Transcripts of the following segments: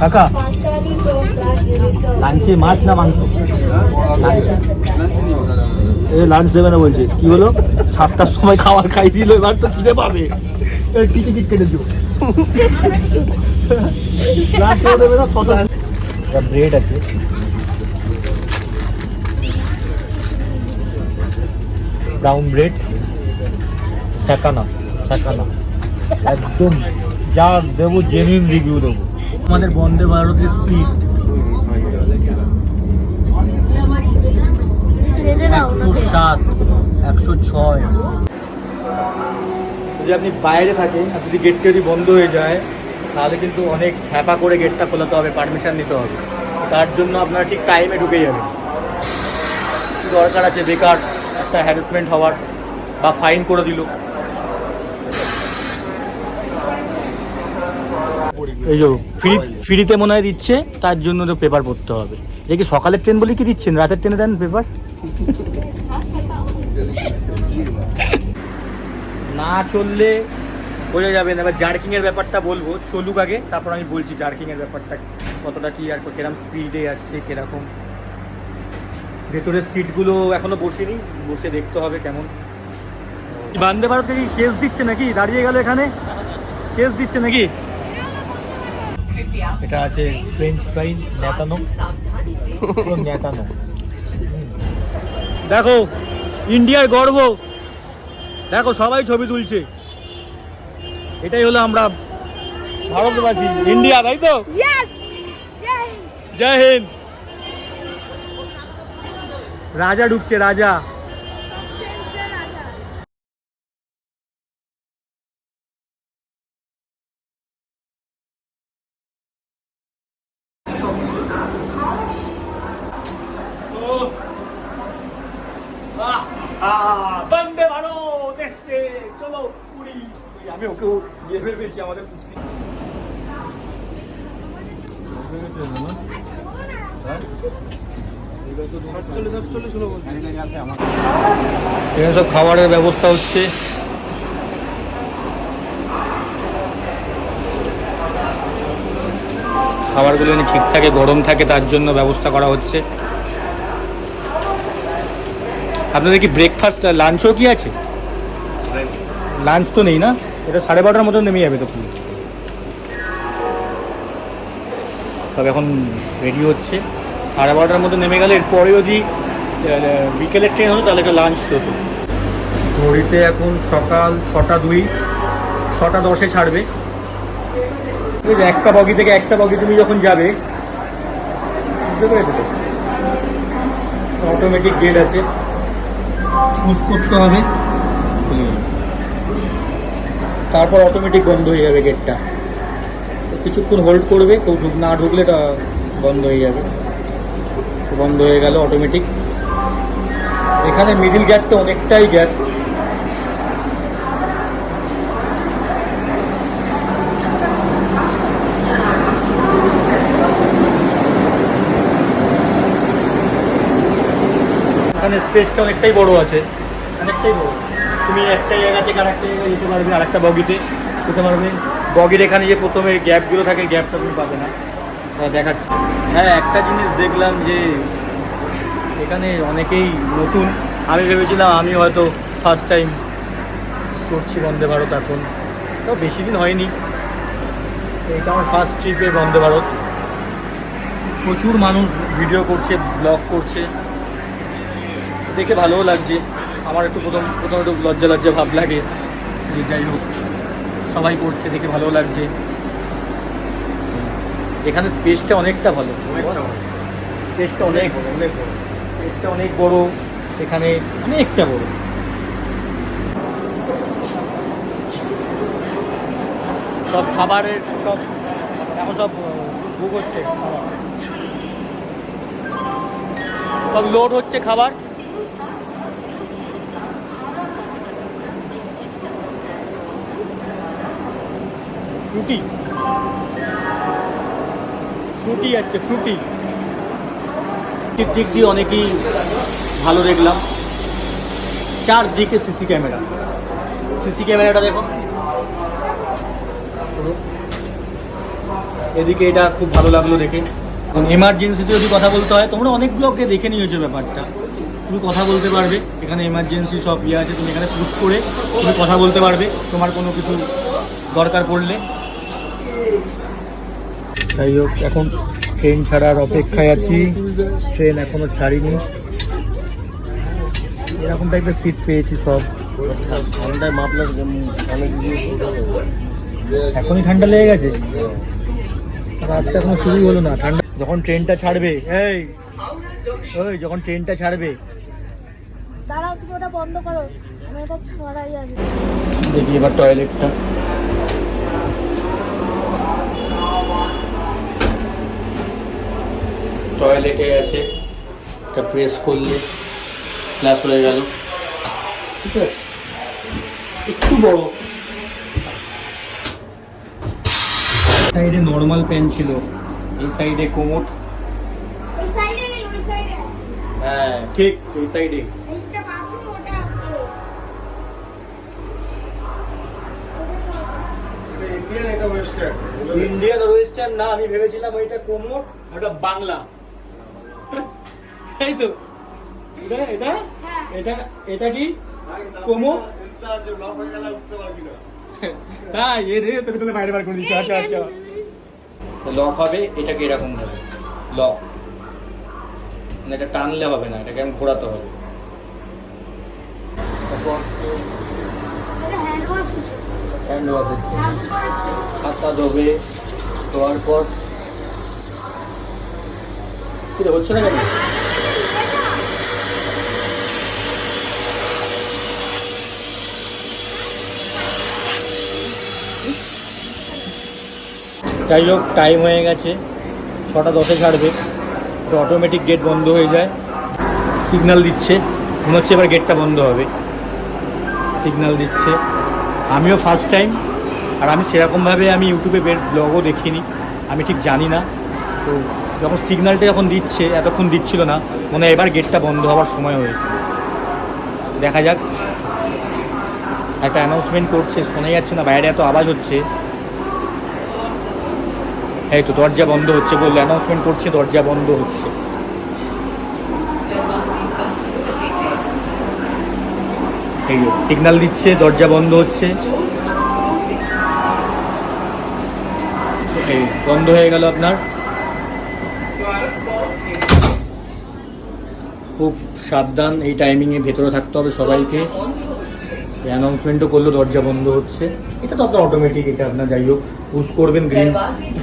কাকা লাঞ্চে মাছ না মাংস এ লাঞ্চ দেবে না বলছে কি হলো সাতটার সময় খাবার খাই দিল এবার তো খিদে পাবে টিকিট কেটে দিও দেবে না কত ব্রেড আছে ব্রাউন ব্রেড স্যাকানা স্যাকানা একদম যা দেবো জেনুইন রিভিউ দেবো। আমাদের বন্দে ভারতের স্পিড একশো সাত একশো ছয়। যদি আপনি বাইরে থাকেন আর যদি গেটটা যদি বন্ধ হয়ে যায় তাহলে কিন্তু অনেক হ্যাপা করে গেটটা খোলাতে হবে পারমিশন নিতে হবে। তার জন্য আপনারা ঠিক টাইমে ঢুকে যাবেন দরকার আছে বেকার একটা হ্যারাসমেন্ট হওয়ার বা ফাইন করে দিল। এই যে ফ্রি ফ্রিতে মনে হয় দিচ্ছে তার জন্য তো পেপার পড়তে হবে। এই কি সকালের ট্রেন বলে কি দিচ্ছেন? রাতের ট্রেনে দেন পেপার না চললে বোঝা যাবে না। এবার জার্কিং এর ব্যাপারটা বলব। চলুক আগে তারপর আমি বলছি জার্কিং এর ব্যাপারটা কতটা কি আর কীরকম স্পিডে যাচ্ছে কীরকম। ভেতরের সিটগুলো এখনও বসিনি বসে দেখতে হবে কেমন। বান্দে ভারতে কি কেস দিচ্ছে নাকি? দাঁড়িয়ে গেল এখানে। কেস দিচ্ছে নাকি? এটা আছে ফ্রেঞ্চ ফ্রাই নেতানো পুরো নেতানো দেখো ইন্ডিয়ার গর্ব। দেখো সবাই ছবি তুলছে। এটাই হলো আমরা ভারতবাসী। ইন্ডিয়া তাই তো! জয় হিন্দ। রাজা ঢুকছে রাজা বন্দে ভারত এসছে চলো পুরী আমি ওকে ইয়ে ভেবেছি আমাদের পুচকি এখানে সব খাবারের ব্যবস্থা হচ্ছে। খাবারগুলো যেন ঠিক থাকে, গরম থাকে, তার জন্য ব্যবস্থা করা হচ্ছে। আপনাদের কি ব্রেকফাস্ট লাঞ্চও কি আছে? লাঞ্চ তো নেই না? এটা সাড়ে বারোটার মতো নেমে যাবে তো পুরো তবে এখন রেডি হচ্ছে। সাড়ে বারোটার মতো নেমে গেলে এরপরে যদি বিকেলের ট্রেন হতো, তাহলে একটা লাঞ্চ হতো। ঘড়িতে এখন সকাল ছটা দুই, ছটা দশে ছাড়বে। একটা বগি থেকে একটা বগি তুমি যখন যাবে, বুঝতে পেরেছ তো? অটোমেটিক গেট আছে। চুজ করতে হবে। তারপর অটোমেটিক বন্ধ হয়ে যাবে গেটটা কিছুক্ষণ হোল্ড করবে, কেউ ঢুক না ঢুকলে এটা বন্ধ হয়ে যাবে। বন্ধ হয়ে গেল অটোমেটিক এখানে মিডিল গ্যাপটা অনেকটাই গ্যাপ এখানে স্পেসটা অনেকটাই বড় আছে। অনেকটাই বড়। তুমি একটা জায়গা থেকে আরেকটা জায়গায় যেতে পারবে, আরেকটা বগিতে যেতে পারবে। বগির এখানে যে প্রথমে গ্যাপগুলো থাকে, গ্যাপটা তুমি পাবে না। দেখাচ্ছি। হ্যাঁ একটা জিনিস দেখলাম যে এখানে অনেকেই নতুন। আমি ভেবেছিলাম আমি হয়তো ফার্স্ট টাইম চড়ছি বন্দে ভারত এখন। তো বেশি দিন হয়নি। এটা আমার ফার্স্ট ট্রিপে বন্দে ভারত। প্রচুর মানুষ ভিডিও করছে ব্লগ করছে। দেখে ভালোও লাগছে। আমার একটু প্রথম প্রথম একটু লজ্জা লজ্জা ভাব লাগে যে যাই হোক সবাই করছে দেখে ভালো লাগছে। এখানে স্পেসটা অনেকটা ভালো। স্পেসটা অনেক অনেক বড় স্পেসটা অনেক বড় এখানে অনেকটা বড়। সব খাবারের সব এখন সব বুক হচ্ছে। সব লোড হচ্ছে খাবার। ফ্রুটি। ফ্রুটি যাচ্ছে ফ্রুটি। দিক দিয়ে অনেকেই ভালো দেখলাম। চারদিকে সিসি ক্যামেরা। সিসি ক্যামেরাটা দেখো। এদিকে এটা খুব ভালো লাগল দেখে। এমার্জেন্সিতে যদি কথা বলতে হয়, তোমরা অনেক ব্লগে দেখে নিয়েছো ব্যাপারটা। তুমি কথা বলতে পারবে। এখানে এমার্জেন্সি সব ইয়ে আছে, তুমি এখানে পুট করে তুমি কথা বলতে পারবে। তোমার কোনো কিছু দরকার পড়লে যাই হোক এখন ট্রেন ছাড়ার অপেক্ষায় আছি। ট্রেন এখনও ছাড়িনি। এরকম টাইপের সিট পেয়েছি সব। ঠান্ডায় মাপলার এখনই ঠান্ডা লেগে গেছে? রাস্তা এখনও শুরুই হলো না। ঠান্ডা যখন ট্রেনটা ছাড়বে এই ওই যখন ট্রেনটা ছাড়বে। দাঁড়াও তুমি ওটা বন্ধ করো। আমি এটা সরাই যাবে। দেখি এবার টয়লেটটা টয়লেটে আছে এটা প্রেস করলে ক্লাস হয়ে গেল। ঠিক আছে? একটু বড়। সাইডে নর্মাল প্যান ছিল এই সাইডে কোমোট এই সাইডে নেই ওই সাইডে আছে। হ্যাঁ ঠিক এই সাইডে। ইন্ডিয়ান ওয়েস্টার্ন না আমি ভেবেছিলাম ওইটা কোমোট ওটা বাংলা। তো এটা এটা? এটা এটা কি? কোমো? না তাই, এ রে, তোকে তোকে বাইরে বার করে দিচ্ছি। আচ্ছা আচ্ছা। লক হবে, এটাকে এরকম হবে লক। মানে এটা টানলে হবে না, এটাকে আমি ঘোরাতে হবে। হ্যান্ড ওয়াশ ধোবে, ধোয়ার পর? হচ্ছে না কেন? যাই হোক টাইম হয়ে গেছে। ছটা দশে ছাড়বে। তো অটোমেটিক গেট বন্ধ হয়ে যায়। সিগনাল দিচ্ছে। মনে হচ্ছে এবার গেটটা বন্ধ হবে। সিগনাল দিচ্ছে। আমিও ফার্স্ট টাইম আর আমি সেরকমভাবে আমি ইউটিউবে বের ব্লগও দেখিনি। আমি ঠিক জানি না। তো যখন সিগনালটা যখন দিচ্ছে, এতক্ষণ দিচ্ছিল না, মনে হয় এবার গেটটা বন্ধ হওয়ার সময় হয়েছে দেখা যাক। একটা অ্যানাউন্সমেন্ট করছে, শোনা যাচ্ছে না, বাইরে এত আওয়াজ হচ্ছে। এই তো দরজা বন্ধ হচ্ছে বললে অ্যানাউন্সমেন্ট করছে, দরজা বন্ধ হচ্ছে। এই সিগন্যাল দিচ্ছে, দরজা বন্ধ হচ্ছে। এই, বন্ধ হয়ে গেল আপনার। খুব সাবধান, এই টাইমিংয়ে ভেতরে থাকতে হবে সবাইকে। অ্যানাউন্সমেন্টও করল দরজা বন্ধ হচ্ছে। এটা তো আপনার অটোমেটিক এটা আপনার যাই হোক পুশ করবেন গ্রিন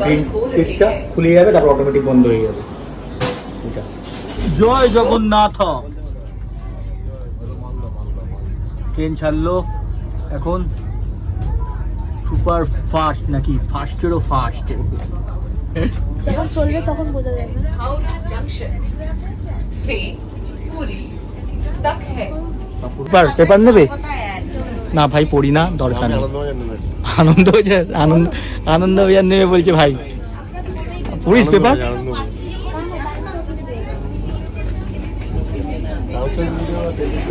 গ্রিন সুইচটা খুলে যাবে তারপর অটোমেটিক বন্ধ হয়ে যাবে। এটা। জয় জগন্নাথ। ট্রেন ছাড়লো এখন সুপার ফাস্ট নাকি ফাস্টেরও ফাস্ট যখন চলবে তখন বোঝা পেপার নেবে? না ভাই পড়ি না দরকার নেই। আনন্দ আনন্দ আনন্দ বাজার নেমে বলছে ভাই। পড়িস পেপার?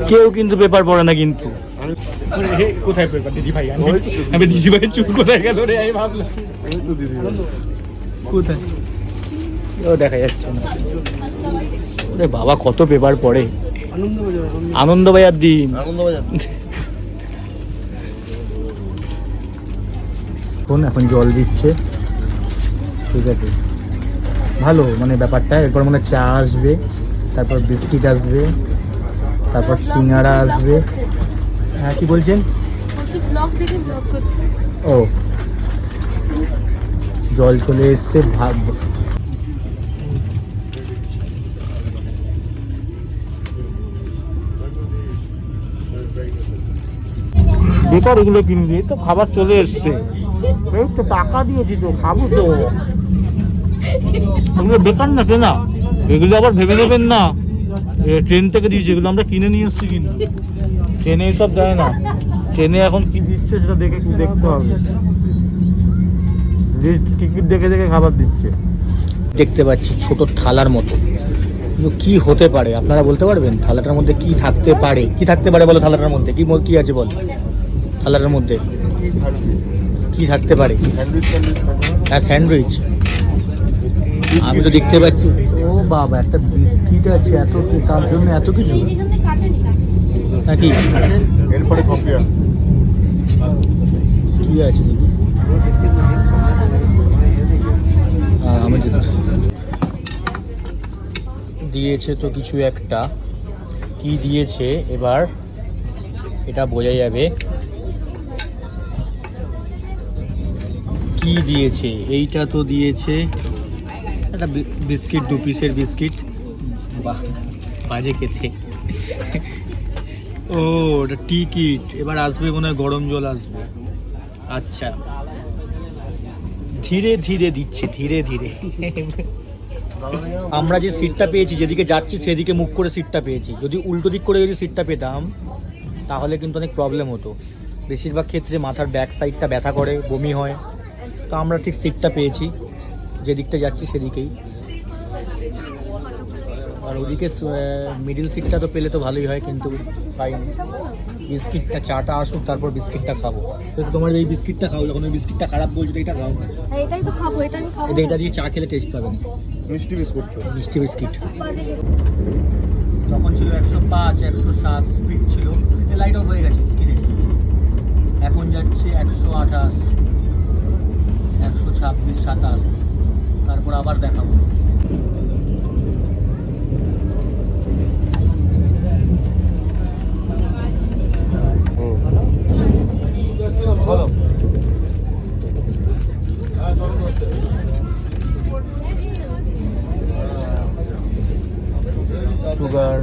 কেউ কিন্তু পেপার পড়ে না কিন্তু। কোথায় পেপার দিদি ভাই? আমি দিদি। ভাই চুপ কোথায় গেল রে আমি ভাবলাম। এই তো দিদি কোথায়? ও দেখা যাচ্ছে না। ওরে বাবা কত পেপার পড়ে। আনন্দ বাজার দিন আনন্দবাজার এখন এখন জল দিচ্ছে। ঠিক আছে। ভালো মানে ব্যাপারটা এরপর মানে চা আসবে তারপর বিস্কিট আসবে তারপর সিঙ্গারা আসবে। হ্যাঁ কি বলছেন? ও। জল চলে এসছে ভাব বেকার এগুলো কিনবি তো খাবার চলে এসছে। এই তো টাকা দিয়েছি তো খাব তো। এগুলো বেকার না কেনা? এগুলো আবার ভেবে নেবেন না। ট্রেন থেকে দিয়েছে এগুলো আমরা কিনে নিয়ে এসছি কিন্তু। ট্রেনে সব দেয় না। ট্রেনে এখন কি দিচ্ছে সেটা দেখে দেখতে হবে। টিকিট দেখে দেখে খাবার দিচ্ছে। দেখতে পাচ্ছি ছোট থালার মতো। কিন্তু কি হতে পারে? আপনারা বলতে পারবেন? থালাটার মধ্যে কি থাকতে পারে? কি থাকতে পারে বলো থালাটার মধ্যে? কি কি আছে বল? থালাটার মধ্যে। কি থাকতে পারে? হ্যাঁ স্যান্ডউইচ। আমি তো দেখতে পাচ্ছি। ও বাবা একটা বিস্কিট আছে এত কি- তার জন্য এত কিছু? নাকি এরপরে কফি আছে। কি আছে দেখি? আমি যেতে দিয়েছে তো কিছু একটা। কি দিয়েছে? এবার এটা বোঝা যাবে। কি দিয়েছে, এইটা তো দিয়েছে। একটা বিস্কিট, দু পিসের বিস্কিট। বাহ, বাজে খেতে। ও, ওটা টিকিট এবার আসবে মনে হয় গরম জল আসবে। আচ্ছা। ধীরে ধীরে দিচ্ছে, ধীরে ধীরে। আমরা যে সিটটা পেয়েছি, যেদিকে যাচ্ছি সেদিকে মুখ করে সিটটা পেয়েছি। যদি উল্টো দিক করে যদি সিটটা পেতাম, তাহলে কিন্তু অনেক প্রবলেম হতো। বেশিরভাগ ক্ষেত্রে মাথার ব্যাক সাইডটা ব্যথা করে, বমি হয়। তো আমরা ঠিক সিটটা পেয়েছি। যেদিকটা যাচ্ছি সেদিকেই। আর ওদিকে মিডিল সিটটা তো পেলে তো ভালোই হয় কিন্তু পাইনি বিস্কিটটা চাটা আসুক তারপর বিস্কিটটা খাব। তো তোমার এই বিস্কিটটা খাও যখন ওই বিস্কিটটা খারাপ বলছো এটা খাও হ্যাঁ, এটাই তো খাব এটা আমি খাব এটা দিয়ে চা খেলে টেস্ট পাবে না। মিষ্টি বিস্কুট তো। মিষ্টি বিস্কিট। তখন ছিল একশো পাঁচ একশো সাত স্পিড ছিল। লাইট অফ হয়ে গেছে স্ক্রিনে। এখন যাচ্ছে একশো আঠাশ। ছাব্বিশ সাতাশ। তারপর আবার দেখাবো। বলো সুগার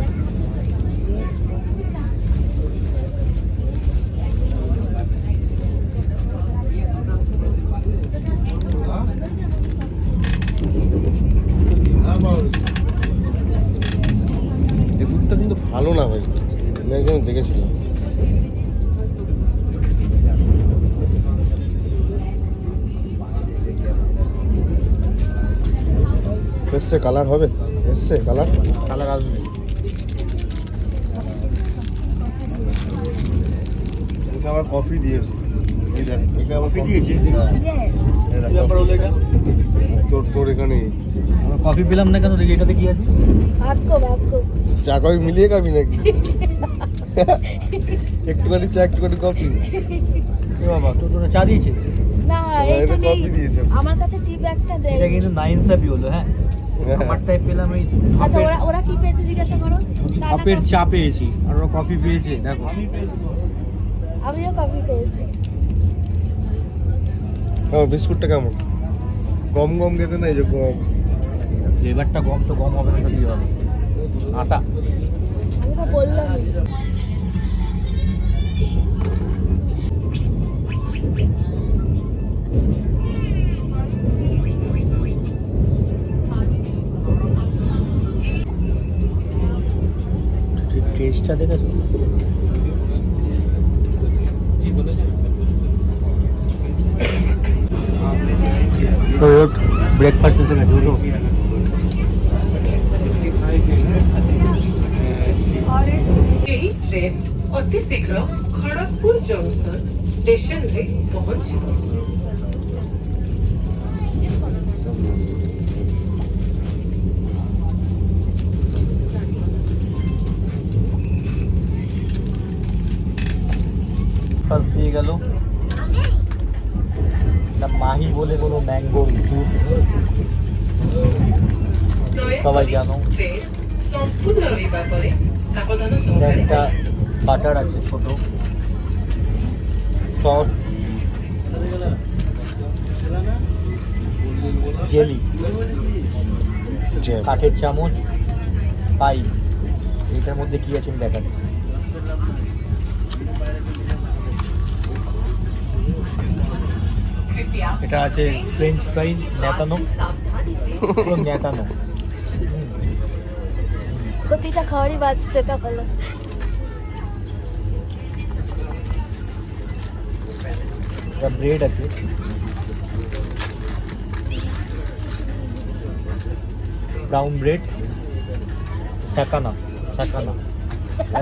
এই দুধটা কিন্তু ভালো না ভাই আমি একজন দেখেছিলাম এসছে কালার হবে? এসছে কালার? কালার আসবে। এটা আবার কফি দিয়েছে। কফি পেলাম না কেন দেখি এটাতে কি আছে? চা কফি মিলিয়ে খাবি নাকি? একটুখানি চা একটুখানি কফি। বাবা চা দিয়েছে? না কফি দিয়েছে। আমার কাছে দেয়। এটা কিন্তু নাইন সাবি হলো হ্যাঁ? আমারটাই পেলাম এই আচ্ছা ওরা ওরা কি পেয়েছে জিজ্ঞাসা করো? চা পেয়েছি আর ওরা কফি পেয়েছে দেখো। আমিও কফি পেয়েছি। হ্যাঁ বিস্কুটটা কেমন? গম গম খেতে না এই যে গম। ফ্লেভারটা কম তো কম হবে না কি হবে? আটা। আমি তো বললামই। गेस्टा देखा जो ब्रेकफास्ट खड़गपुर जंक्शन स्टेशन रे দিয়ে গেল। মাহি বলে কোনো ম্যাঙ্গো জুস সবাই জানো। একটা বাটার আছে ছোট। সস। জেলি কাঠের চামচ। পাই। এটার মধ্যে কি আছে আমি দেখাচ্ছি। এটা আছে ফ্রেঞ্চ ফ্রাই নেতানো পুরো নেতানো প্রতিটা খাওয়ারই বাজ সেটা ভালো এটা ব্রেড আছে। ব্রাউন ব্রেড সাকানা সাকানা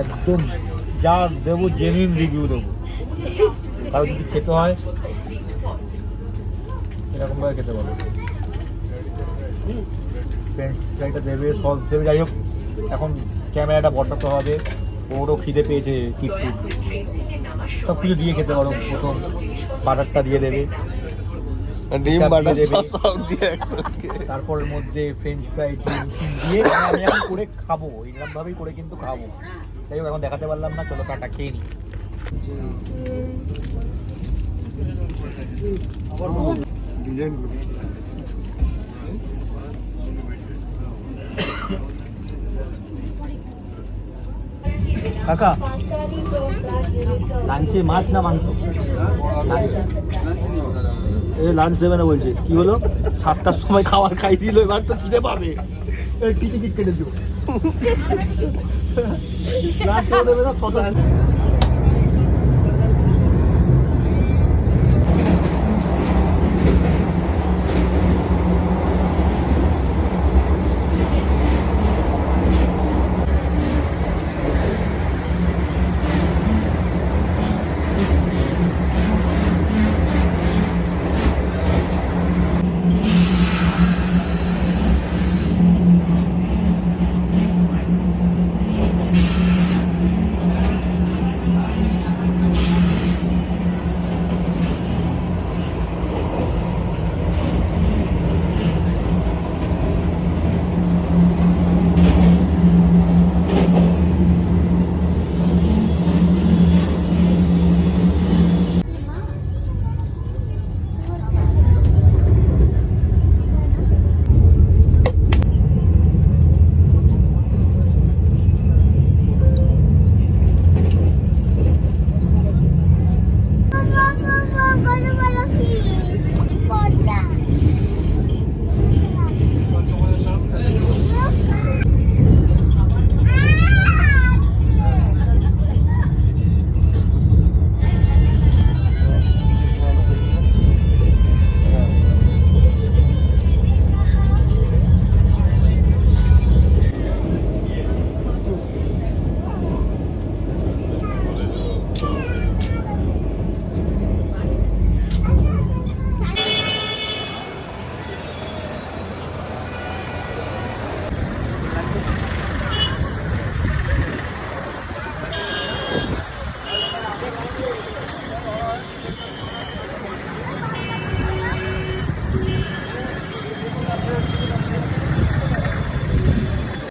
একদম যা দেবো জেনুইন রিভিউ দেবো। কারও যদি খেতে হয় এরকমভাবে খেতে পারো ফ্রেঞ্চ ফ্রাইটা দেবে সস দেবে যাই হোক এখন ক্যামেরাটা বসাতে হবে। ওরও খিদে পেয়েছে কিট্টু সব কিছু দিয়ে খেতে পারো প্রথম বাটারটা দিয়ে দেবে। ডিম বাটার দিয়ে দেবে। সস সব দিয়ে তারপর মধ্যে ফ্রেঞ্চ ফ্রাই ডিম দিয়ে আমি এখন করে খাব এরকম ভাবেই করে কিন্তু খাব। যাই হোক এখন দেখাতে পারলাম না চলো টাটা খেয়ে নিই ডিজাইন কাকা লাঞ্চে মাছ না মাংস? এ লাঞ্চ দেবে না বলছে। কি হলো? সাতটার সময় খাবার খাই দিল এবার তো খিদে পাবে। টিকিট কেটে দিও। লাঞ্চ দেবে না কত